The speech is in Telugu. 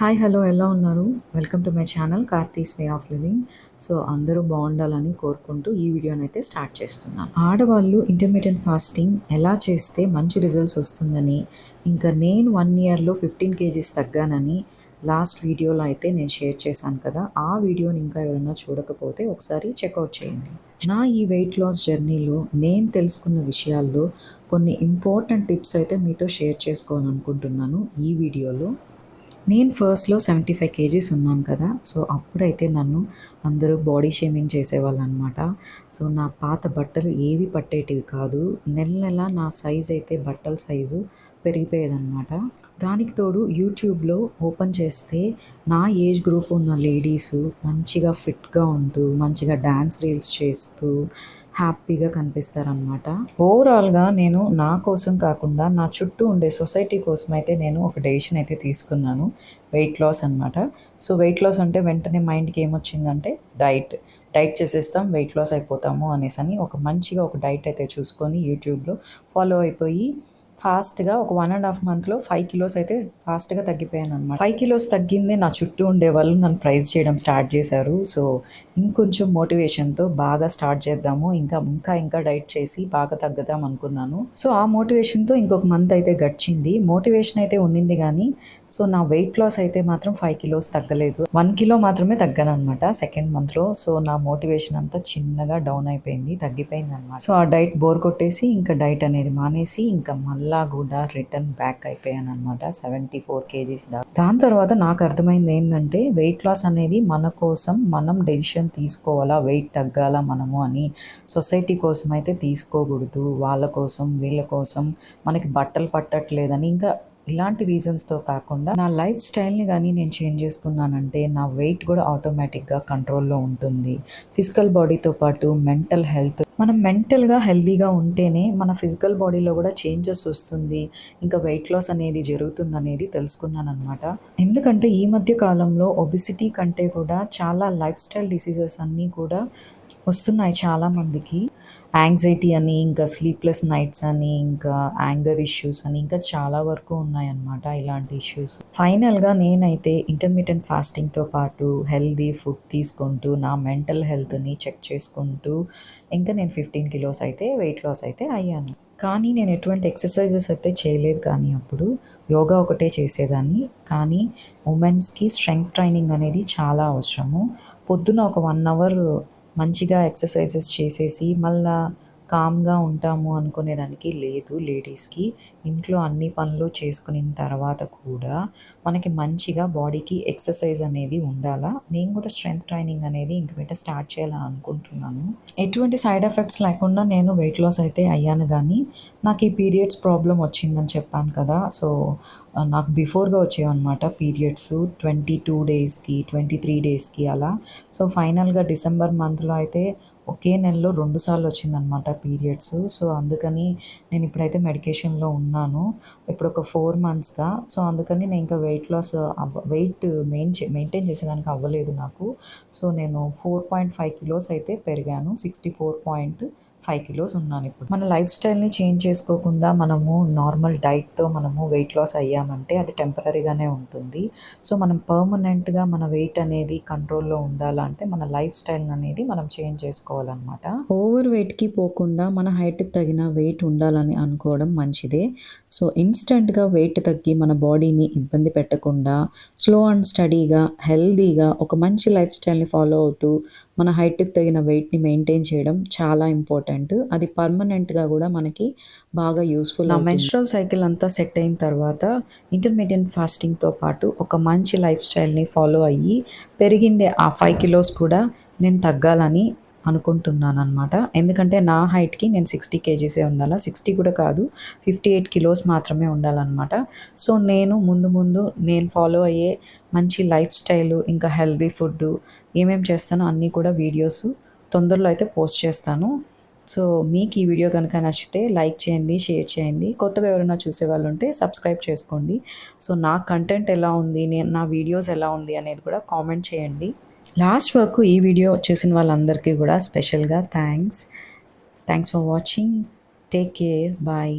హాయ్ హలో ఎలా ఉన్నారు? Welcome to my channel Karthi's way of living. So అందరూ బాగుండాలని కోరుకుంటూ ఈ వీడియోని అయితే స్టార్ట్ చేస్తున్నాను. ఆడవాళ్ళు ఇంటర్మీడియట్ ఫాస్టింగ్ ఎలా చేస్తే మంచి రిజల్ట్స్ వస్తుందని ఇంకా నేను వన్ ఇయర్లో ఫిఫ్టీన్ కేజీస్ తగ్గానని లాస్ట్ వీడియోలో అయితే నేను షేర్ చేశాను కదా. ఆ వీడియోని ఇంకా ఎవరైనా చూడకపోతే ఒకసారి చెక్అవుట్ చేయండి. నా ఈ వెయిట్ లాస్ జర్నీలో నేను తెలుసుకున్న విషయాల్లో కొన్ని ఇంపార్టెంట్ టిప్స్ అయితే మీతో షేర్ చేసుకోవాలనుకుంటున్నాను ఈ వీడియోలో. నేను ఫస్ట్లో సెవెంటీ ఫైవ్ కేజీస్ ఉన్నాను కదా సో అప్పుడైతే నన్ను అందరూ బాడీ షేమింగ్ చేసేవాళ్ళు అనమాట సో నా పాత బట్టలు ఏవి పట్టేటివి కాదు నెల నెల నా సైజ్ అయితే బట్టల సైజు పెరిగిపోయేదన్నమాట దానికి తోడు యూట్యూబ్లో ఓపెన్ చేస్తే నా ఏజ్ గ్రూప్ ఉన్న లేడీస్ మంచిగా ఫిట్గా ఉంటూ మంచిగా డ్యాన్స్ రీల్స్ చేస్తూ హ్యాపీగా కనిపిస్తారనమాట ఓవరాల్గా నేను నా కోసం కాకుండా నా చుట్టూ ఉండే సొసైటీ కోసం అయితే నేను ఒక డెసిషన్ అయితే తీసుకున్నాను. వెయిట్ లాస్ అనమాట సో వెయిట్ లాస్ అంటే వెంటనే మైండ్కి ఏమొచ్చిందంటే డైట్. డైట్ చేసేస్తాం వెయిట్ లాస్ అయిపోతాము అనేసి అని ఒక మంచిగా ఒక డైట్ అయితే చూసుకొని యూట్యూబ్లో ఫాలో అయిపోయి ఫాస్ట్గా ఒక వన్ అండ్ హాఫ్ మంత్లో ఫైవ్ కిలోస్ అయితే ఫాస్ట్గా తగ్గిపోయాను అనమాట ఫైవ్ కిలోస్ తగ్గిందే నా చుట్టూ ఉండే వాళ్ళు నన్ను ప్రైజ్ చేయడం స్టార్ట్ చేశారు. సో ఇంకొంచెం మోటివేషన్తో బాగా స్టార్ట్ చేద్దాము ఇంకా ఇంకా ఇంకా డైట్ చేసి బాగా తగ్గుదాం అనుకున్నాను. సో ఆ మోటివేషన్తో ఇంకొక మంత్ అయితే గడిచింది. మోటివేషన్ అయితే ఉండింది కానీ సో నా వెయిట్ లాస్ అయితే మాత్రం ఫైవ్ కిలోస్ తగ్గలేదు. వన్ కిలో మాత్రమే తగ్గాను అనమాట సెకండ్ మంత్లో. సో నా మోటివేషన్ అంతా చిన్నగా డౌన్ అయిపోయింది తగ్గిపోయింది అనమాట సో ఆ డైట్ బోర్ కొట్టేసి ఇంకా డైట్ అనేది మానేసి ఇంకా మళ్ళీ కూడా రిటర్న్ బ్యాక్ అయిపోయాను అనమాట సెవెంటీ ఫోర్ కేజీస్ దాకా. దాని తర్వాత నాకు అర్థమైంది ఏంటంటే వెయిట్ లాస్ అనేది మన కోసం మనం డెసిషన్ తీసుకోవాలా వెయిట్ తగ్గాలా మనము అని సొసైటీ కోసం అయితే తీసుకోకూడదు. వాళ్ళ కోసం వీళ్ళ కోసం మనకి బట్టలు పట్టట్లేదని ఇంకా ఇలాంటి రీజన్స్తో కాకుండా నా లైఫ్ స్టైల్ని కానీ నేను చేంజ్ చేసుకున్నానంటే నా వెయిట్ కూడా ఆటోమేటిక్గా కంట్రోల్లో ఉంటుంది. ఫిజికల్ బాడీతో పాటు మెంటల్ హెల్త్ మనం మెంటల్గా హెల్తీగా ఉంటేనే మన ఫిజికల్ బాడీలో కూడా చేంజెస్ వస్తుంది. ఇంకా వెయిట్ లాస్ అనేది జరుగుతుంది అనేది తెలుసుకున్నాను అనమాట ఎందుకంటే ఈ మధ్య కాలంలో ఒబిసిటీ కంటే కూడా చాలా లైఫ్ స్టైల్ డిసీజెస్ అన్నీ కూడా వస్తున్నాయి చాలామందికి. యాంగ్జైటీ అని ఇంకా స్లీప్లెస్ నైట్స్ అని ఇంకా యాంగర్ ఇష్యూస్ అని ఇంకా చాలా వరకు ఉన్నాయన్నమాట ఇలాంటి ఇష్యూస్ ఫైనల్గా నేనైతే ఇంటర్మీడియట్ ఫాస్టింగ్తో పాటు హెల్దీ ఫుడ్ తీసుకుంటూ నా మెంటల్ హెల్త్ని చెక్ చేసుకుంటూ ఇంకా నేను ఫిఫ్టీన్ కిలోస్ అయితే వెయిట్ లాస్ అయితే అయ్యాను. కానీ నేను ఎటువంటి ఎక్సర్సైజెస్ అయితే చేయలేదు కానీ అప్పుడు యోగా ఒకటే చేసేదాన్ని. కానీ ఉమెన్స్కి స్ట్రెంగ్త్ ట్రైనింగ్ అనేది చాలా అవసరము. పొద్దున ఒక వన్ అవర్ మంచిగా ఎక్సర్సైజెస్ చేసేసి మళ్ళా కామ్గా ఉంటాము అనుకునేదానికి లేదు లేడీస్కి. ఇంట్లో అన్ని పనులు చేసుకున్న తర్వాత కూడా మనకి మంచిగా బాడీకి ఎక్సర్సైజ్ అనేది ఉండాలా? నేను కూడా స్ట్రెంగ్త్ ట్రైనింగ్ అనేది ఇంక మీద స్టార్ట్ చేయాలని అనుకుంటున్నాను. ఎటువంటి సైడ్ ఎఫెక్ట్స్ లేకుండా నేను వెయిట్ లాస్ అయితే అయ్యాను కానీ నాకు ఈ పీరియడ్స్ ప్రాబ్లం వచ్చిందని చెప్పాను కదా! సో నాకు బిఫోర్గా వచ్చేవన్నమాట పీరియడ్స్ ట్వంటీ టూ డేస్కి ట్వంటీ త్రీ డేస్కి అలా. సో ఫైనల్గా డిసెంబర్ మంత్లో అయితే ఒకే నెలలో రెండు సార్లు వచ్చిందనమాట పీరియడ్స్. సో అందుకని నేను ఇప్పుడైతే మెడికేషన్లో ఉన్నాను. ఇప్పుడు ఒక ఫోర్ మంత్స్గా. సో అందుకని నేను ఇంకా weight loss weight main maintain చేసేదానికి అవ్వలేదు నాకు. సో నేను ఫోర్ పాయింట్ ఫైవ్ కిలోస్ అయితే పెరిగాను. Sixty four point five kilos ఉన్నాను ఇప్పుడు. మన లైఫ్ స్టైల్ని చేంజ్ చేసుకోకుండా మనము నార్మల్ డైట్తో మనము వెయిట్ లాస్ అయ్యామంటే అది టెంపరీగానే ఉంటుంది. సో మనం పర్మనెంట్గా మన వెయిట్ అనేది కంట్రోల్లో ఉండాలంటే మన లైఫ్ స్టైల్ అనేది మనం చేంజ్ చేసుకోవాలన్నమాట. ఓవర్ వెయిట్కి పోకుండా మన హైట్కి తగిన వెయిట్ ఉండాలని అనుకోవడం మంచిదే. సో ఇన్స్టెంట్గా వెయిట్ తగ్గి మన బాడీని ఇబ్బంది పెట్టకుండా స్లో అండ్ స్టడీగా హెల్దీగా ఒక మంచి లైఫ్ స్టైల్ని ఫాలో అవుతూ మన హైట్కి తగిన వెయిట్ని మెయింటైన్ చేయడం చాలా ఇంపార్టెంట్ ఇంపార్టెంట్ అది పర్మనెంట్గా కూడా మనకి బాగా యూస్ఫుల్ నా మెన్స్ట్రల్ సైకిల్ అంతా సెట్ అయిన తర్వాత ఇంటర్మీడియట్ ఫాస్టింగ్తో పాటు ఒక మంచి లైఫ్ స్టైల్ని ఫాలో అయ్యి పెరిగిండే ఆ ఫైవ్ కిలోస్ కూడా నేను తగ్గాలని అనుకుంటున్నాను అనమాట ఎందుకంటే నా హైట్కి నేను సిక్స్టీ కేజీసే ఉండాలా? సిక్స్టీ కూడా కాదు ఫిఫ్టీ ఎయిట్ కిలోస్ మాత్రమే ఉండాలన్నమాట. సో నేను ముందు ముందు నేను ఫాలో అయ్యే మంచి లైఫ్ స్టైలు ఇంకా హెల్దీ ఫుడ్ ఏమేమి చేస్తానో అన్నీ కూడా వీడియోస్ తొందరలో అయితే పోస్ట్ చేస్తాను. సో మీకు ఈ వీడియో కనుక నచ్చితే లైక్ చేయండి షేర్ చేయండి. కొత్తగా ఎవరైనా చూసే వాళ్ళు ఉంటే సబ్స్క్రైబ్ చేసుకోండి. సో నా కంటెంట్ ఎలా ఉంది నేను నా వీడియోస్ ఎలా ఉంది అనేది కూడా కామెంట్ చేయండి. లాస్ట్ వరకు ఈ వీడియో చూసిన వాళ్ళందరికీ కూడా స్పెషల్గా thanks. Thanks for watching. Take care. Bye.